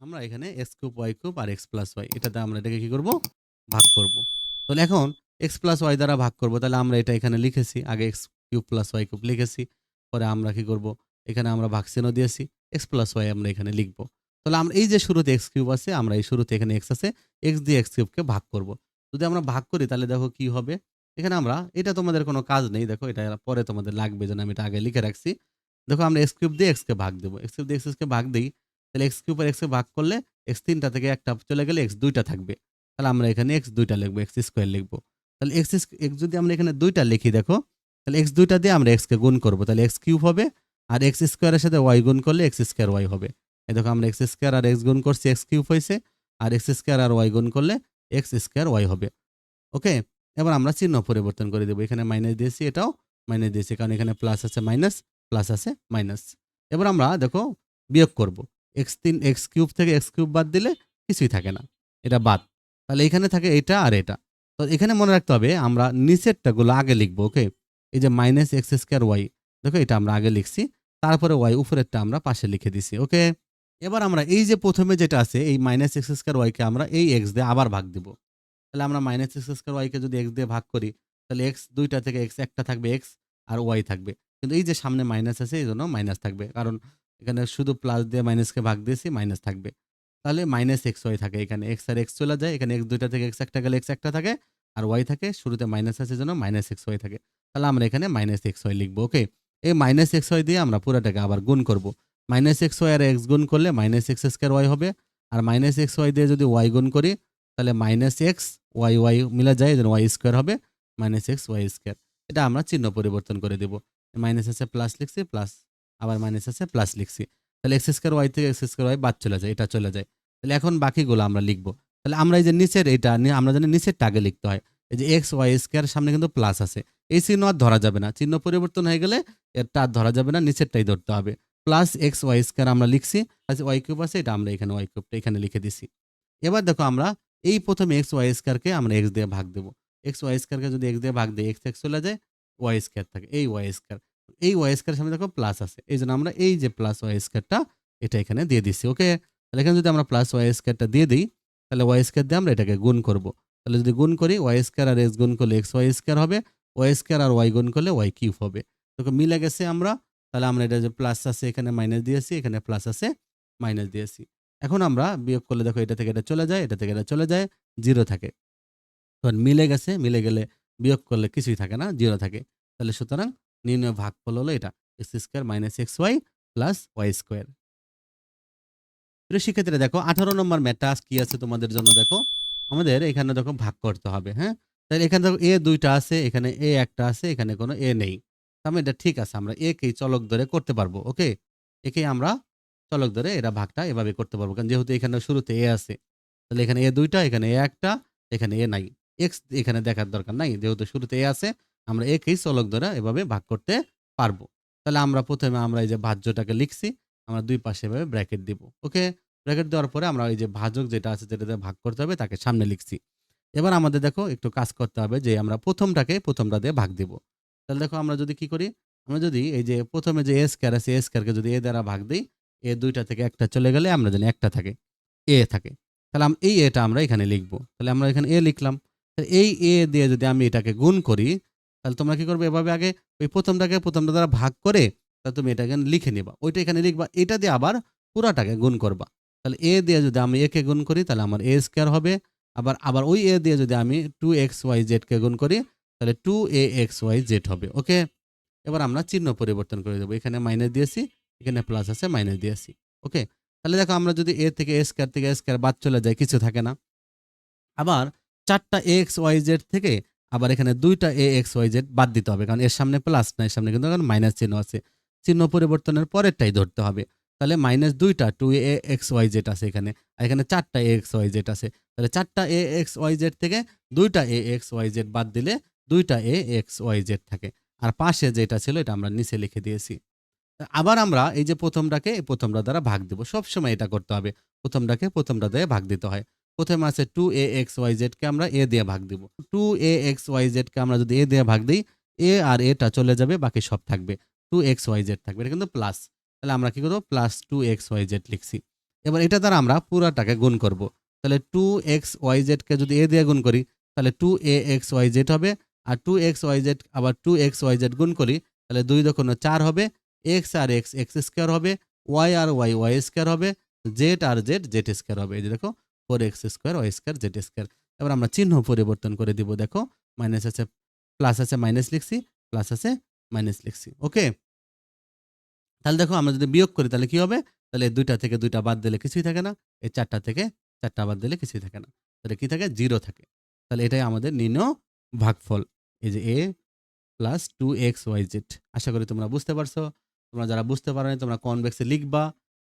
আমরা এখানে x cube Y cube আর এক্স প্লাস ওয়াই এটাতে আমরা এটাকে কি করব? ভাগ করব। তাহলে এখন এক্স প্লাস ওয়াই দ্বারা ভাগ করব, তাহলে আমরা এটা এখানে লিখেছি, আগে X cube plus Y cube লিখেছি, পরে আমরা কি করব? এখানে আমরা ভাগ চিহ্ন দিয়েছি এক্স প্লাস ওয়াই আমরা এখানে লিখব। তাহলে আমরা এই যে শুরুতে এক্স কিউব আছে, আমরা এই শুরুতে এখানে এক্স আছে এক্স দিয়ে এক্স কিউবকে ভাগ করব। যদি আমরা ভাগ করি, তাহলে দেখো কি হবে? এখানে আমরা, এটা তোমাদের কোনো কাজ নেই, দেখো এটা পরে তোমাদের লাগবে, যেন আমি এটা আগে লিখে রাখছি। দেখো আমরা এক্স কিউব দিয়ে এক্সকে ভাগ দেবো এক্স কিউব দিয়ে এক্সকে ভাগ দিই তাহলে এক্স কিউব আর এক্সকে ভাগ করলে এক্স তিনটা থেকে একটা চলে গেলে এক্স দুইটা থাকবে। তাহলে আমরা এখানে এক্স দুইটা লিখব এক্স স্কোয়ার লিখব। তাহলে এক্স এক্স যদি আমরা এখানে দুইটা লিখি, দেখো, তাহলে এক্স দুইটা দিয়ে আমরা এক্সকে গুণ করব। তাহলে এক্স কিউব হবে আর এক্স স্কোয়ারের সাথে ওয়াই গুণ করলে এক্স স্কোয়ার ওয়াই হবে। এই দেখো আমরা এক্স স্কোয়ার আর এক্স গুণ করছি এক্স কিউব হয়েছে আর এক্স স্কোয়ার আর ওয়াই গুণ করলে এক্স স্কোয়ার ওয়াই হবে। ওকে এবার আমরা চিহ্ন পরিবর্তন করে দেবো। এখানে মাইনাস দিয়েছি, এটাও মাইনাস দিয়েছি, কারণ এখানে প্লাস আছে মাইনাস প্লাস আছে মাইনাস এবার আমরা, দেখো, বিয়োগ করব। এক্স তিন এক্স কিউব থেকে এক্স কিউব বাদ দিলে কিছুই থাকে না। এটা বাদ। তাহলে এখানে থাকে এটা আর এটা। তো এখানে মনে রাখতে হবে, আমরা নিচেরটাগুলো আগে লিখব ওকে এই যে মাইনাস এক্স স্কোয়ার ওয়াই দেখো এটা আমরা আগে লিখছি, তারপরে ওয়াই উপরেরটা আমরা পাশে লিখে দিছি ওকে এবার আমরা এই যে প্রথমে যেটা আছে, এই মাইনাস এক্স স্কোয়ার ওয়াইকে আমরা এই এক্স দিয়ে আবার ভাগ দিব। তাহলে আমরা মাইনাস এক্স স্কোয়ার ওয়াইকে যদি এক্স দিয়ে ভাগ করি, তাহলে এক্স দুইটা থেকে এক্স একটা থাকবে এক্স আর ওয়াই থাকবে। কিন্তু এই যে সামনে মাইনাস আছে, এই জন্য মাইনাস থাকবে। কারণ এখানে শুধু প্লাস দিয়ে মাইনাসকে ভাগ দিয়েছি মাইনাস থাকবে। তাহলে মাইনাস এক্স ওয়াই থাকে এখানে। এক্স আর এক্স চলে যায়, এখানে এক্স দুইটা থেকে এক্স একটা গেলে এক্স একটা থাকে, আর ওয়াই থাকে, শুরুতে মাইনাস আছে যেন মাইনাস এক্স ওয়াই থাকে। তাহলে আমরা এখানে মাইনাস এক্স ওয়াই লিখব ওকে এই মাইনাস এক্স ওয়াই দিয়ে আমরা পুরোটাকে আবার গুণ করব। মাইনাস এক্স ওয়াই আর এক্স গুণ করলে মাইনাস এক্স স্কোয়ার ওয়াই হবে, আর মাইনাস এক্স ওয়াই দিয়ে যদি ওয়াই গুণ করি, তাহলে মাইনাস এক্স ওয়াই ওয়াই মিলে যায় যেন ওয়াই স্কোয়ার হবে মাইনাস এক্স ওয়াই স্কোয়ার এটা আমরা চিহ্ন পরিবর্তন করে দেবো। মাইনাস আছে প্লাস লিখছি প্লাস আবার মাইনাস আছে প্লাস লিখছি। তাহলে এক্স স্কোয়ার ওয়াই থেকে এক্স স্কোয়ার ওয়াই বাদ চলে যায়, এটা চলে যায়। তাহলে এখন বাকিগুলো আমরা লিখব। তাহলে আমরা এই যে নিচের এটা আমরা জানি নিচেরটা আগে লিখতে হয়। এই যে এক্স ওয়াই স্কোয়ার সামনে কিন্তু প্লাস আছে। এই চিহ্ন আর ধরা যাবে না। চিহ্ন পরিবর্তন হয়ে গেলে এরটা আর ধরা যাবে না, নিচেরটাই ধরতে হবে। প্লাস এক্স ওয়াই স্কোয়ার আমরা লিখছি ওয়াই কিউব আছে, এটা আমরা এখানে ওয়াই কিউবটা এখানে লিখে দিছি। এবার দেখো আমরা এই প্রথমে এক্স ওয়াই স্কোয়ারকে আমরা এক্স দিয়ে ভাগ দেবো। এক্স ওয়াই স্কোয়ারকে যদি এক্স দিয়ে ভাগ দিই এক্স এক্স চলে যায় ওয়াই স্কোয়ার থাকে। এই ওয়াই স্কোয়ার এই ওয়াই স্কোয়ার সামনে দেখো প্লাস আছে। এই জন্য আমরা এই যে প্লাস ওয়াই স্কোয়ারটা এটা এখানে দিয়ে দিছি ওকে তাহলে এখানে যদি আমরা প্লাস ওয়াই স্কোয়ারটা দিয়ে দিই, তাহলে ওয়াই স্কোয়ার দিয়ে আমরা এটাকে গুণ করব। তাহলে যদি গুণ করি ওয়াই স্কোয়ার আর এক্স গুণ করলে এক্স ওয়াই স্কোয়ার হবে ওয়াই স্কোয়ার আর ওয়াই গুণ করলে ওয়াই কিউব হবে। তো মিলে গেছে আমরা, তাহলে আমরা এটা যে প্লাস আছে এখানে মাইনাস দিয়েছি, এখানে প্লাস আছে মাইনাস দিয়েছি। এখন আমরা বিয়োগ করলে দেখো এটা থেকে এটা চলে যায়, এটা থেকে এটা চলে যায় জিরো থাকে। তখন মিলে গেছে, মিলে গেলে বিয়োগ করলে কিছুই থাকে না জিরো থাকে। তাহলে সুতরাং নির্ণয় ভাগফল হলো এটা X square minus X Y plus Y square প্রিয় শিক্ষার্থীরা দেখো, আঠারো নম্বর ম্যাটটা কি আছে তোমাদের জন্য দেখো? আমাদের এখানে দেখো ভাগ করতে হবে হ্যাঁ? তাহলে এখানে দেখো এ দুইটা আছে, এখানে এ একটা আছে, এখানে কোনো এ নেই। মানে এটা ঠিক আছে, আমরা একেই চলক ধরে করতে পারব, ওকে? একেই আমরা চলক ধরে এরা ভাগটা এভাবে করতে পারব, কারণ যেহেতু এখানে শুরুতে এ আছে, তাহলে এখানে এ দুইটা, এখানে এ একটা, এখানে এ নাই। এক্স এখানে দেখার দরকার নাই, যেহেতু শুরুতে এ আছে আমরা একেই চলক দ্বারা এভাবে ভাগ করতে পারব। তাহলে আমরা প্রথমে আমরা এই যে ভাজ্যটাকে লিখছি, আমরা দুই পাশে এভাবে ব্র্যাকেট দিব। ওকে ব্র্যাকেট দেওয়ার পরে আমরা এই যে ভাজক যেটা আছে যেটাতে ভাগ করতে হবে তাকে সামনে লিখছি। এবার আমাদের দেখো একটু কাজ করতে হবে যে আমরা প্রথমটাকে প্রথমটা দিয়ে ভাগ দিব। তাহলে দেখো আমরা যদি কি করি? আমরা যদি এই যে প্রথমে যে এস ক্যার আছে এস ক্যারকে যদি এ দ্বারা ভাগ দিই, এ দুইটা থেকে একটা চলে গেলে আমরা জানি একটা থাকে এ থাকে। তাহলে এই এটা আমরা এখানে লিখব। তাহলে আমরা এখানে এ লিখলাম। এই এ দিয়ে যদি আমি এটাকে গুণ করি তাহলে তোমরা কি করবে? এভাবে আগে ওই প্রথমটাকে প্রথমটা দ্বারা ভাগ করে তাহলে তুমি এটাকে লিখে নিবা। ওইটা এখানে লিখবা। এটা দিয়ে আবার পুরাটাকে গুণ করবা। তাহলে এ দিয়ে যদি আমি একে গুণ করি, তাহলে আমার এ স্কোয়ার হবে। আবার আবার ওই এ দিয়ে যদি আমি টু এক্স ওয়াই জেডকে গুণ করি, তাহলে two A X Y Z হবে। ওকে? এবার আমরা চিহ্ন পরিবর্তন করে দেবো। এখানে মাইনাস দিয়েছি, এখানে প্লাস আছে মাইনাস দিয়েছি। ওকে? তাহলে দেখো আমরা যদি এ থেকে এ স্কোয়ার থেকে এ স্কোয়ার বাদ চলে যায় কিছু থাকে না। আবার চারটা এক্স ওয়াই জেড থেকে আবার এখানে দুইটা এ এক্স ওয়াই জেড বাদ দিতে হবে, কারণ এর সামনে প্লাস না, এর সামনে কিন্তু এখন মাইনাস চিহ্ন আছে। চিহ্ন পরিবর্তনের পরেরটাই ধরতে হবে। তাহলে মাইনাস দুইটা two A X Y Z আছে এখানে, আর এখানে চারটা এ এক্স ওয়াই জেড আছে। তাহলে চারটা এ এক্স ওয়াই জেড থেকে দুইটা এ এক্স ওয়াই জেড বাদ দিলে দুইটা এ এক্স ওয়াই জেড থাকে। আর পাশে যেটা ছিল এটা আমরা নিচে লিখে দিয়েছি। আবার আমরা এই যে প্রথমটাকে প্রথমটা দ্বারা ভাগ দেবো। সবসময় এটা করতে হবে। প্রথমটাকে প্রথমটা দিয়ে ভাগ দিতে হয়। প্রথমে আছে টু এ এক্স ওয়াই জেডকে আমরা এ দিয়ে ভাগ দিব। টু এ এক্স ওয়াই জেডকে আমরা যদি এ দিয়ে ভাগ দিই এ আর এটা চলে যাবে, বাকি সব থাকবে। টু এক্স ওয়াই জেড থাকবে, এটা কিন্তু প্লাস তাহলে আমরা কি করব? Plus two X Y Z লিখছি। এবার এটা দ্বারা আমরা পুরাটাকে গুণ করব। তাহলে টু এক্স ওয়াই জেডকে যদি এ দিয়ে গুণ করি, তাহলে two A X Y Z হবে। আর টু এক্স ওয়াই জেড আবার টু এক্স ওয়াই জেড গুণ করি, তাহলে দুই দক্ষণ চার হবে। এক্স আর এক্স এক্স স্কোয়ার হবে। ওয়াই আর ওয়াই ওয়াই স্কোয়ার হবে। জেড আর জেড জেড স্কোয়ার হবে। এই যে দেখো four X square Y square Z square এবার আমরা চিহ্ন পরিবর্তন করে দিব, দেখো। মাইনাস আছে প্লাস আছে মাইনাস লিখছি প্লাস আছে মাইনাস লিখছি ওকে তাহলে দেখো, আমরা যদি বিয়োগ করি, তাহলে কি হবে? তাহলে দুইটা থেকে দুইটা বাদ দিলে কিছুই থাকে না। এই চারটা থেকে চারটা বাদ দিলে কিছুই থাকে না। তাহলে কি থাকে? জিরো থাকে। তাহলে এটাই আমাদের নির্ণয় ভাগফল। এই যে A plus two X Y Z আশা করি তোমরা বুঝতে পারছ। তোমরা যারা বুঝতে পারো তোমরা কনভেক্সে লিখবা।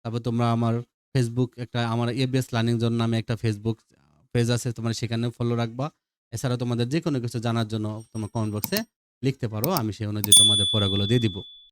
তারপর তোমরা আমার ফেসবুক একটা আমার এবিএস লার্নিং জোন নামে একটা ফেসবুক পেজ আছে, তোমার সেখানে ফলো রাখবা। এছাড়া তোমাদের যে কোনো কিছু জানার জন্য তোমার কমেন্ট বক্সে লিখতে পারো, আমি সেই অনুযায়ী তোমাদের পড়াগুলো দিয়ে দিব।